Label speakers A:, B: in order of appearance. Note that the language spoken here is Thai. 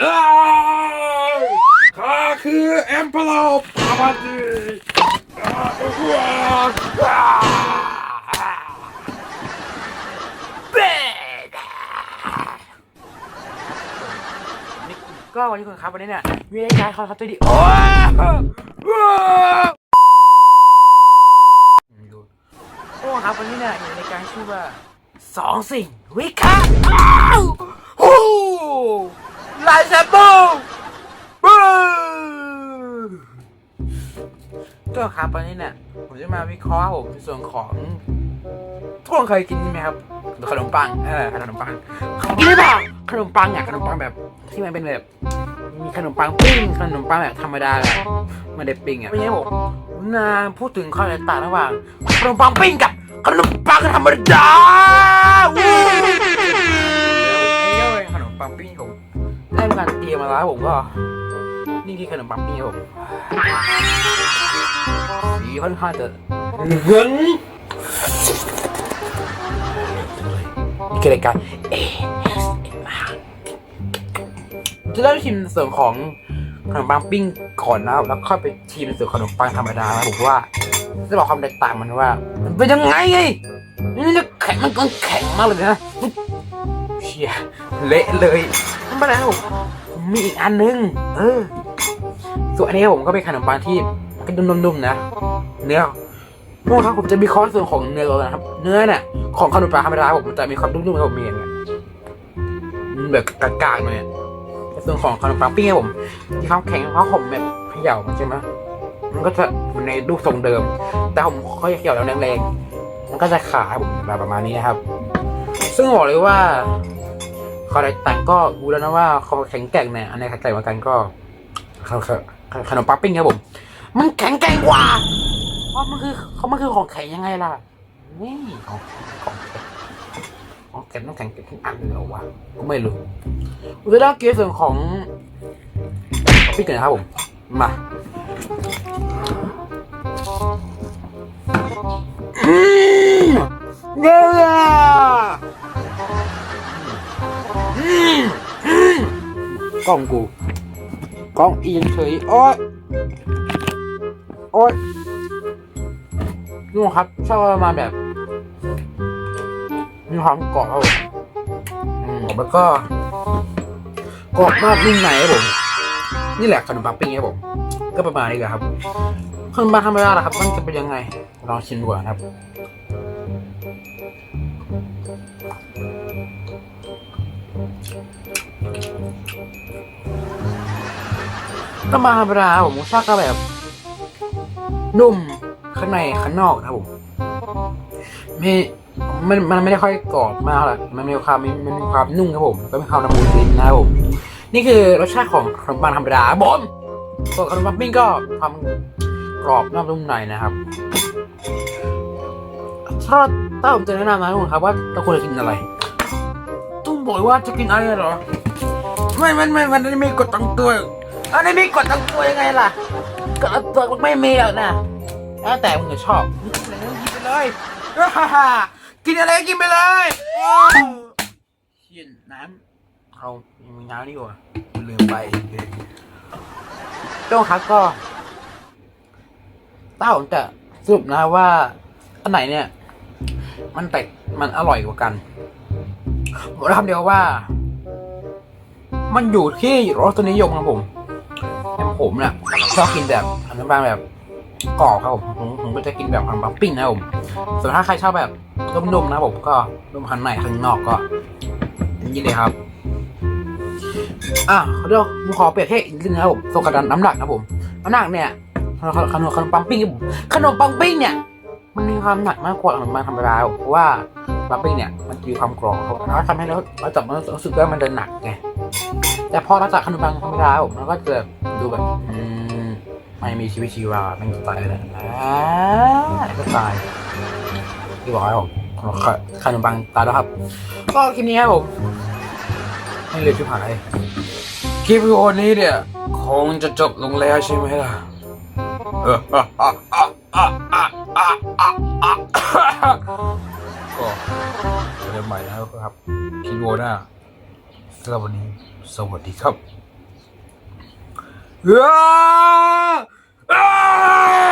A: ข้าคือแอมเปลอบอาบัติเบ
B: ก็วันนี้คุณครับวันนี้เนี่ยมีรายการคอนครั
A: บตัวดีโอ้
B: โอ้ครับวันนี้เนี่ยอยู่ในการชื่อว่าสองสิ่งวิคราะ ก็ครับวันนี้เนี่ยผมจะมาวิเคราะห์ผมในส่วนของทุกคนเคยกินไหมครับขนมปังเออขนมปังกินหรือเปล่าขนมปังอะขนมปังแบบที่มันเป็นแบบ มีขนมปังปิ้งขนมปังแบบธรรมดาแบบไมันได้ปิ้งอะไม่ใช่ผมนาพูดถึงข้อแตกต่างระหว่างขนมปังปิ้งกับขนมปังธรรมดาวู้ไอ้เจ้าขนมปังปิ้งผมได้มีการเตรียมมาแล้วผมก็ นี่คือขนมปังปิ้งครับผมสีค่อนข้างจะ
A: เงิน
B: นี่คือรายการ ASMR จะเริ่มชิมส่วนของขนมปังปิ้งก่อนนะครับแล้วค่อยไปชิมส่วนขนมปังธรรมดานะผมว่าจะบอกความแตกต่างมันว่า มันเป็นยังไงไงนี่แข็งมันก็แข็งมากเลยนะเชี่ยเละเลย ม่เป็นไรครับผมมีอีกอันนึง เออ ส่วนอันนี้ผมก็เป็นขนมปังที่ก็นุ่มๆนะ เนื้อโม่ครับผมจะมีคอร์สส่วนของเนื้อก่อนะครับ เนื้อเนี่ยของขนมปังธรรมดาผมจะมีความนุ่มๆครับผมมียเงี้ยมันแบบกลางๆเลยแต่ส่วนของขนมปังปิ้งผมมีควาแข็งเพราะผมแบบเขย่ามันใช่ไหมมันก็จะในรูปทรงเดิม แต่ผมค่อยเขย่าแล้วแรงๆมันก็จะขาผมแบบประมาณนี้นะครับ ซึ่งบอกเลยว่า ขอแตกต่างก็รู้แล้วนะว่าควาแข็งแกร่งเนี่ยอันไหนแข็งแกร่งกว่ากันก็ขนมขนมปังปิ้งครับผม มันแข็งแกร่งกว่าเพราะมันคือเขามันคือของแข็งยังไงล่ะนี่ของของแข็งของแข็งต้องแข็งเป็นทุกอันเลยเหรอวะก็ไม่รู้อุตส่าห์เกี่ยร์ส่วนของพี่กันนะครับผมมา กล้องกู กล้องอีนเฉยโอ๊ยโอ๊ยนู่นครับชอบมาแบบ มีความกรอบครับผมอืมแล้วก็กรอบนอกนุ่มในครับผม นี่แหละขนมปังปิ้งครับผม ก็ประมาณนี้แหละครับขนมปังธรรมดาแหละครับ มันจะเป็นยังไงลองชิมดูก่อนครับ ก็มาธรรมดาผมชาติก็แบบ นุ่มข้างในข้างนอกนะครับผมไม่มันมันไม่ได้ค่อยกรอบมากหรอกมันมีความมันมีความนุ่มครับผมก็มีความละมุนลิ้นนะครับผม นี่คือรสชาติของขนมปังธรรมดาบผมส่วนขนมปังปิ้งก็ความกรอบนอกนุ่มในนะครับถ้าถ้าผมจะแนะนำนะทุกคนครับว่าเราควรจะกินอะไรตุ้มบอกว่าจะกินอะไรเหรอ ไม่ไม่ไม่มันไม่มีกฎตั้งตัว อันนี้มีกฎตั้งตัวยังไงล่ะก็ตัวมันไม่มีหรอกนะแล้วแต่มึงจะชอบกินไปเลยฮ่าฮ่ากินอะไรก็กินไปเลยเชี่ยน้ำเรามีน้ำนี่หว่าลืมไปต้องครับก็เต้าผมจะสรุปนะว่า อันไหนเนี่ย มันแตกมันอร่อยกว่ากันบอกได้คำเดียวว่า มันอยู่ที่รสนิยมครับผมอย่าง ผมเนี่ยชอบกินแบบขนมปังแบบกรอบครับผมผมผมก็จะกินแบบขนมปังปิ้งนะครับผมส่วนถ้าใครชอบแบบนุ่มๆนะผมก็นุ่มข้างในข้างนอกก็ย่างนี้เลยครับอะเดี๋ยวผมขอเปรียบเทียบอีกนิดนึงนะครับผมส่วนกระดานน้ำหนักนะผมน้ำหนักเนี่ยขนมขนมปังปิ้งผมขนมปังปิ้งเนี่ยมันมีความหนักมากกว่าขนมปังธรรมดาเพราะว่าปังปิ้งเนี่ยมันมีความกรอบครับแล้วทำให้เราเราจับมันรู้สึกว่ามันเดินหนักไงแต่พอเราจับขนมปังธรรมดาผมมันก็จะูแบบไม่มีชีวิตชีวาแม่งตายเลยนะก็ตายที่บอกให้ผมขนมปังตายแล้วครับ ก็คลิปนี้ครับผมให้เลยชิบหายคลิปวิดีโอนี้เนี่ยคงจะจบลงแล้วใช่ไหมล่ะก็เริ่มใหม่แล้วครับคลิปวิดีโอหน้าสำหรับวันนี้สวัสดีครับ 으아! 으아!